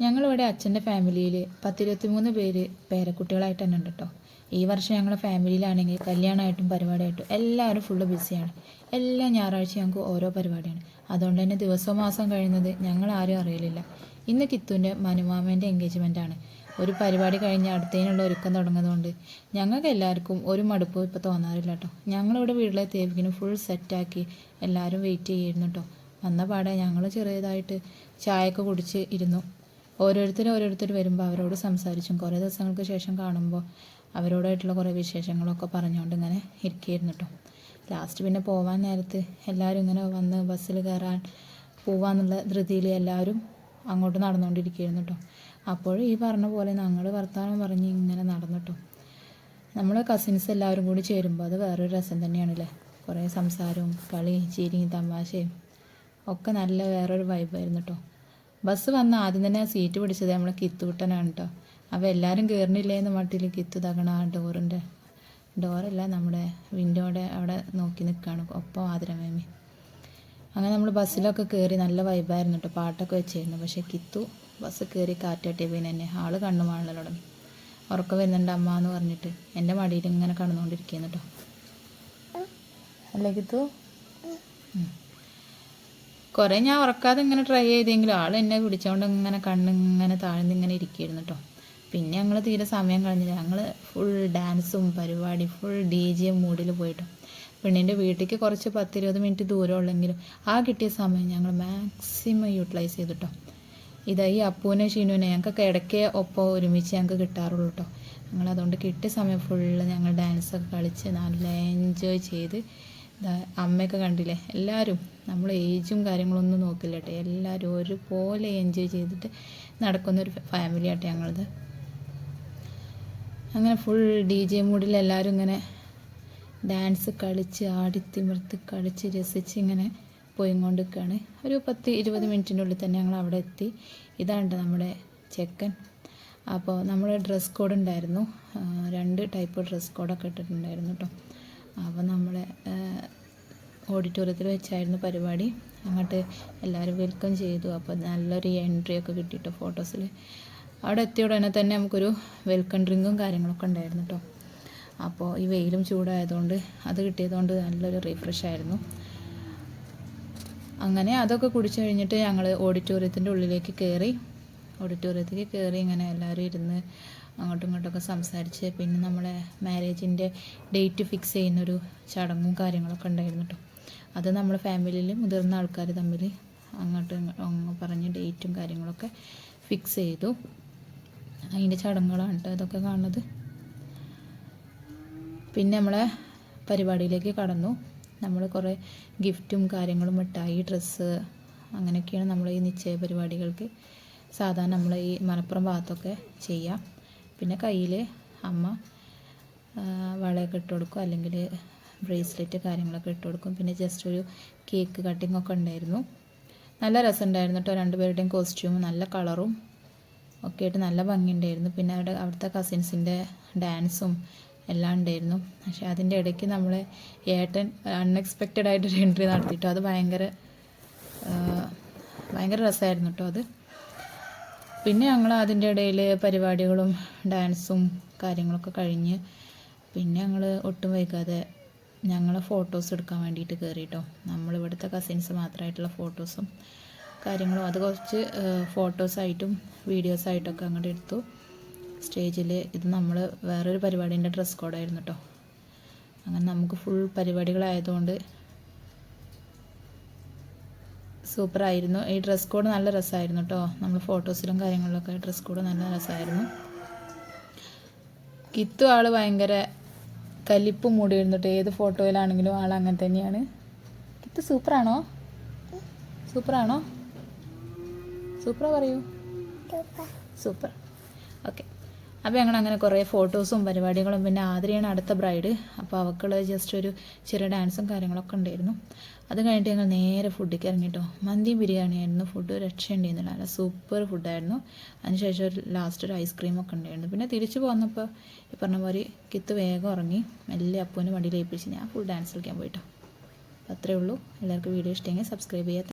ഞങ്ങളിവിടെ അച്ഛന്റെ ഫാമിലിയിൽ പത്തിരുപത്തിമൂന്ന് പേര് പേരക്കുട്ടികളായിട്ട് തന്നെ ഉണ്ട് കേട്ടോ ഈ വർഷം ഞങ്ങളുടെ ഫാമിലിയിലാണെങ്കിൽ കല്യാണമായിട്ടും പരിപാടിയായിട്ടും എല്ലാവരും ഫുള്ള് ബിസിയാണ് എല്ലാ ഞായറാഴ്ച ഞങ്ങൾക്ക് ഓരോ പരിപാടിയാണ്. അതുകൊണ്ട് തന്നെ ദിവസവും മാസം കഴിയുന്നത് ഞങ്ങൾ ആരും അറിയലില്ല. ഇന്ന് കിത്തുവിന്റെ മനുമാമേന്റെ എൻഗേജ്മെന്റ് ആണ്. ഒരു പരിപാടി കഴിഞ്ഞ് അടുത്തതിനുള്ള ഒരുക്കം തുടങ്ങുന്നതുകൊണ്ട് ഞങ്ങൾക്ക് എല്ലാവർക്കും ഒരു മടുപ്പ് ഇപ്പോൾ തോന്നാറില്ല കേട്ടോ ഞങ്ങളിവിടെ വീട്ടിലെ തേപ്പിക്കിന് ഫുൾ സെറ്റാക്കി എല്ലാവരും വെയിറ്റ് ചെയ്യുന്നു കേട്ടോ വന്ന പാടെ ഞങ്ങൾ ചെറിയതായിട്ട് ചായയൊക്കെ കുടിച്ച് ഇരുന്നു. ഓരോരുത്തർ ഓരോരുത്തർ വരുമ്പോൾ അവരോട് സംസാരിച്ചും കുറേ ദിവസങ്ങൾക്ക് ശേഷം കാണുമ്പോൾ അവരോടായിട്ടുള്ള കുറേ വിശേഷങ്ങളൊക്കെ പറഞ്ഞുകൊണ്ട് ഇങ്ങനെ ഇരിക്കുകയായിരുന്നു കേട്ടോ ലാസ്റ്റ് പിന്നെ പോവാൻ നേരത്ത് എല്ലാവരും ഇങ്ങനെ വന്ന് ബസ്സിൽ കയറാൻ പോവാന്നുള്ള ധൃതിയിൽ എല്ലാവരും അങ്ങോട്ട് നടന്നുകൊണ്ടിരിക്കുകയായിരുന്നു കേട്ടോ അപ്പോൾ ഈ പറഞ്ഞ പോലെ ഞങ്ങൾ വർത്തമാനം പറഞ്ഞ് ഇങ്ങനെ നടന്നു കേട്ടോ നമ്മൾ കസിൻസ് എല്ലാവരും കൂടി ചേരുമ്പോൾ അത് വേറൊരു രസം തന്നെയാണല്ലേ? കുറേ സംസാരവും കളി ചിരിയും തമാശയും ഒക്കെ നല്ല വേറൊരു വൈബായിരുന്നു കേട്ടോ ബസ് വന്ന ആദ്യം തന്നെ ആ സീറ്റ് പിടിച്ചത് നമ്മളെ കിത്തുവിട്ടനാണ് കേട്ടോ അപ്പോൾ എല്ലാവരും കയറണില്ലേ എന്ന് മട്ടിൽ കിത്തു തകണ ആ ഡോറിന്റെ ഡോറല്ല നമ്മുടെ വിൻഡോയുടെ അവിടെ നോക്കി നിൽക്കുകയാണ് ഒപ്പം ആതിരമേമി. അങ്ങനെ നമ്മൾ ബസ്സിലൊക്കെ കയറി നല്ല വൈബായിരുന്നു കേട്ടോ പാട്ടൊക്കെ വെച്ചിരുന്നു. പക്ഷേ കിത്തു ബസ് കയറി കാറ്റാട്ടിയ പിന്നെ എന്നെ. ആൾ കണ്ണു മാണല്ലോ തുടങ്ങി. ഉറക്കം വരുന്നുണ്ട് അമ്മ എന്ന് പറഞ്ഞിട്ട്. എന്റെ മടിയിൽ ഇങ്ങനെ കടന്നുകൊണ്ടിരിക്കുന്നു കേട്ടോ അല്ലേ കിത്തു. കുറേ ഞാൻ ഉറക്കാതെ ഇങ്ങനെ ട്രൈ ചെയ്തെങ്കിലും ആൾ എന്നെ പിടിച്ചോണ്ട് ഇങ്ങനെ കണ്ണിങ്ങനെ താഴ്ന്ന് ഇങ്ങനെ ഇരിക്കുകയായിരുന്നു കേട്ടോ പിന്നെ ഞങ്ങൾ തീരെ സമയം കളഞ്ഞില്ല. ഞങ്ങൾ ഫുൾ ഡാൻസും പരിപാടി ഫുൾ ഡി ജെ മൂഡിൽ പോയിട്ടും. പെണ്ണിന്റെ വീട്ടിലേക്ക് കുറച്ച് പത്തിരുപത് മിനിറ്റ് ദൂരം ഉള്ളെങ്കിലും ആ കിട്ടിയ സമയം ഞങ്ങൾ മാക്സിമം യൂട്ടിലൈസ് ചെയ്തിട്ടോ. ഇതാ ഈ അപ്പൂനെ ഷീനുവിനെ ഞങ്ങൾക്ക് ഇടയ്ക്ക് ഒപ്പം ഒരുമിച്ച് ഞങ്ങൾക്ക് കിട്ടാറുള്ളൂ കേട്ടോ ഞങ്ങൾ അതുകൊണ്ട് കിട്ടിയ സമയം ഫുള്ള് ഞങ്ങൾ ഡാൻസൊക്കെ കളിച്ച് നല്ല എൻജോയ് ചെയ്ത് അമ്മയൊക്കെ കണ്ടില്ലേ? എല്ലാവരും നമ്മൾ ഏജും കാര്യങ്ങളൊന്നും നോക്കില്ല കേട്ടോ. എല്ലാവരും ഒരുപോലെ എൻജോയ് ചെയ്തിട്ട് നടക്കുന്നൊരു ഫാമിലി ആട്ടെ ഞങ്ങളത്. അങ്ങനെ ഫുൾ ഡി ജെ മൂഡിൽ എല്ലാവരും ഇങ്ങനെ ഡാൻസ് കളിച്ച് ആടിത്തിമിർത്ത് കളിച്ച് രസിച്ച് ഇങ്ങനെ പോയി കൊണ്ടിരിക്കുകയാണ് ഒരു പത്ത് ഇരുപത് മിനിറ്റിന്റെ ഉള്ളിൽ തന്നെ ഞങ്ങൾ അവിടെ എത്തി. ഇതാണ് നമ്മുടെ ചെക്കൻ. അപ്പോൾ നമ്മൾ ഡ്രസ് കോഡ് ഉണ്ടായിരുന്നു. രണ്ട് ടൈപ്പ് ഡ്രസ് കോഡൊക്കെ ഇട്ടിട്ടുണ്ടായിരുന്നു കേട്ടോ. അപ്പോൾ നമ്മളെ ഓഡിറ്റോറിയത്തിൽ വെച്ചായിരുന്നു പരിപാടി. അങ്ങോട്ട് എല്ലാവരും വെൽക്കം ചെയ്തു. അപ്പോൾ നല്ലൊരു എൻട്രി ഒക്കെ കിട്ടിയിട്ട് ഫോട്ടോസിൽ അവിടെ എത്തിയ ഉടനെ തന്നെ നമുക്കൊരു വെൽക്കം ഡ്രിങ്കും കാര്യങ്ങളൊക്കെ ഉണ്ടായിരുന്നു കേട്ടോ അപ്പോൾ ഈ വെയിലും ചൂടായതുകൊണ്ട് അത് കിട്ടിയതുകൊണ്ട് നല്ലൊരു റീഫ്രഷ് ആയിരുന്നു. അങ്ങനെ അതൊക്കെ കുടിച്ചു കഴിഞ്ഞിട്ട് ഞങ്ങൾ ഓഡിറ്റോറിയത്തിന്റെ ഉള്ളിലേക്ക് കയറി ഓഡിറ്റോറിയത്തിലേക്ക് കയറി ഇങ്ങനെ എല്ലാവരും ഇരുന്ന് അങ്ങോട്ടും ഇങ്ങോട്ടൊക്കെ സംസാരിച്ച് പിന്നെ നമ്മളെ മാരേജിന്റെ ഡേറ്റ് ഫിക്സ് ചെയ്യുന്നൊരു ചടങ്ങും കാര്യങ്ങളൊക്കെ ഉണ്ടായിരുന്നു കേട്ടോ. അത് നമ്മുടെ ഫാമിലിയിൽ മുതിർന്ന ആൾക്കാർ തമ്മിൽ അങ്ങോട്ട് പറഞ്ഞ് ഡേറ്റും കാര്യങ്ങളൊക്കെ ഫിക്സ് ചെയ്തു. അതിന്റെ ചടങ്ങുകളാണ് കേട്ടോ ഇതൊക്കെ കാണുന്നത്. പിന്നെ നമ്മളെ പരിപാടിയിലേക്ക് കടന്നു. നമ്മൾ കുറേ ഗിഫ്റ്റും കാര്യങ്ങളും മിഠായി ഡ്രസ്സ് അങ്ങനെയൊക്കെയാണ് നമ്മൾ ഈ നിശ്ചയ പരിപാടികൾക്ക് സാധാരണ നമ്മൾ ഈ മലപ്പുറം ഭാഗത്തൊക്കെ ചെയ്യുക പിന്നെ കയ്യിൽ അമ്മ വളയൊക്കെ ഇട്ട് കൊടുക്കും. അല്ലെങ്കിൽ ബ്രേസ്ലെറ്റ് കാര്യങ്ങളൊക്കെ ഇട്ട് കൊടുക്കും. പിന്നെ ജസ്റ്റ് ഒരു കേക്ക് കട്ടിംഗ് ഒക്കെ ഉണ്ടായിരുന്നു. നല്ല രസമുണ്ടായിരുന്നു കേട്ടോ രണ്ടുപേരുടെയും കോസ്റ്റ്യൂം നല്ല കളറും ഒക്കെ ആയിട്ട് നല്ല ഭംഗിയുണ്ടായിരുന്നു. പിന്നെ അവിടെ അവിടുത്തെ കസിൻസിന്റെ ഡാൻസും എല്ലാം ഉണ്ടായിരുന്നു. പക്ഷേ അതിന്റെ ഇടയ്ക്ക് നമ്മൾ ഏട്ടൻ അൺഎക്സ്പെക്റ്റഡ് ആയിട്ടൊരു എൻട്രി നടത്തിയിട്ടോ അത് ഭയങ്കര ഭയങ്കര രസമായിരുന്നു കേട്ടോ അത്. പിന്നെ ഞങ്ങൾ അതിന്റെ ഇടയിൽ പരിപാടികളും ഡാൻസും കാര്യങ്ങളൊക്കെ കഴിഞ്ഞ് പിന്നെ ഞങ്ങൾ ഒട്ടും വൈകാതെ ഞങ്ങളെ ഫോട്ടോസ് എടുക്കാൻ വേണ്ടിയിട്ട് കയറി കേട്ടോ നമ്മൾ ഇവിടുത്തെ കസിൻസ് മാത്രമായിട്ടുള്ള ഫോട്ടോസും കാര്യങ്ങളും അത് കുറച്ച് ഫോട്ടോസായിട്ടും വീഡിയോസായിട്ടൊക്കെ അങ്ങോട്ട് എടുത്തു. സ്റ്റേജിൽ ഇത് നമ്മൾ വേറൊരു പരിപാടീന്റെ ഡ്രസ് കോഡായിരുന്നു കേട്ടോ അങ്ങനെ നമുക്ക് ഫുൾ പരിപാടികളായതുകൊണ്ട് സൂപ്പറായിരുന്നു. ഈ ഡ്രസ് കോഡ് നല്ല രസമായിരുന്നു കേട്ടോ നമ്മൾ ഫോട്ടോസിലും കാര്യങ്ങളിലൊക്കെ ഡ്രസ് കോഡ് നല്ല രസമായിരുന്നു കിത്തു ആൾ ഭയങ്കര കലിപ്പ് മൂടിയിരുന്നു കേട്ടോ ഏത് ഫോട്ടോയിലാണെങ്കിലും ആൾ അങ്ങനെ തന്നെയാണ്. കിത്തു സൂപ്പറാണോ? സൂപ്പറാണോ? സൂപ്പറാ പറയൂ. Super okay. അപ്പോൾ ഞങ്ങൾ അങ്ങനെ കുറേ ഫോട്ടോസും പരിപാടികളും പിന്നെ ആതിരയാണ് അടുത്ത ബ്രൈഡ്. അപ്പോൾ അവൾക്കുള്ള ജസ്റ്റ് ഒരു ചെറിയ ഡാൻസും കാര്യങ്ങളൊക്കെ ഉണ്ടായിരുന്നു. അത് കഴിഞ്ഞിട്ട് ഞങ്ങൾ നേരെ ഫുഡിലേക്ക് ഇറങ്ങിട്ടോ. മന്തി ബിരിയാണി ആയിരുന്നു. ഫുഡ് രക്ഷയുണ്ടായിരുന്നില്ല. നല്ല സൂപ്പർ ഫുഡായിരുന്നു അതിനുശേഷം ഒരു ലാസ്റ്റ് ഒരു ഐസ്ക്രീം ഒക്കെ ഉണ്ടായിരുന്നു. പിന്നെ തിരിച്ചു പോന്നപ്പോൾ ഈ പറഞ്ഞ പോലെ കിത്ത് വേഗം ഇറങ്ങി. മെല്ലെ അപ്പൂന് വണ്ടിയിൽ ഏൽപ്പിച്ച് ഞാൻ ഫുൾ ഡാൻസ് കളിക്കാൻ പോയിട്ടോ. അത്രേ ഉള്ളൂ. എല്ലാവർക്കും വീഡിയോ ഇഷ്ടമെങ്കിൽ സബ്സ്ക്രൈബ് ചെയ്യാം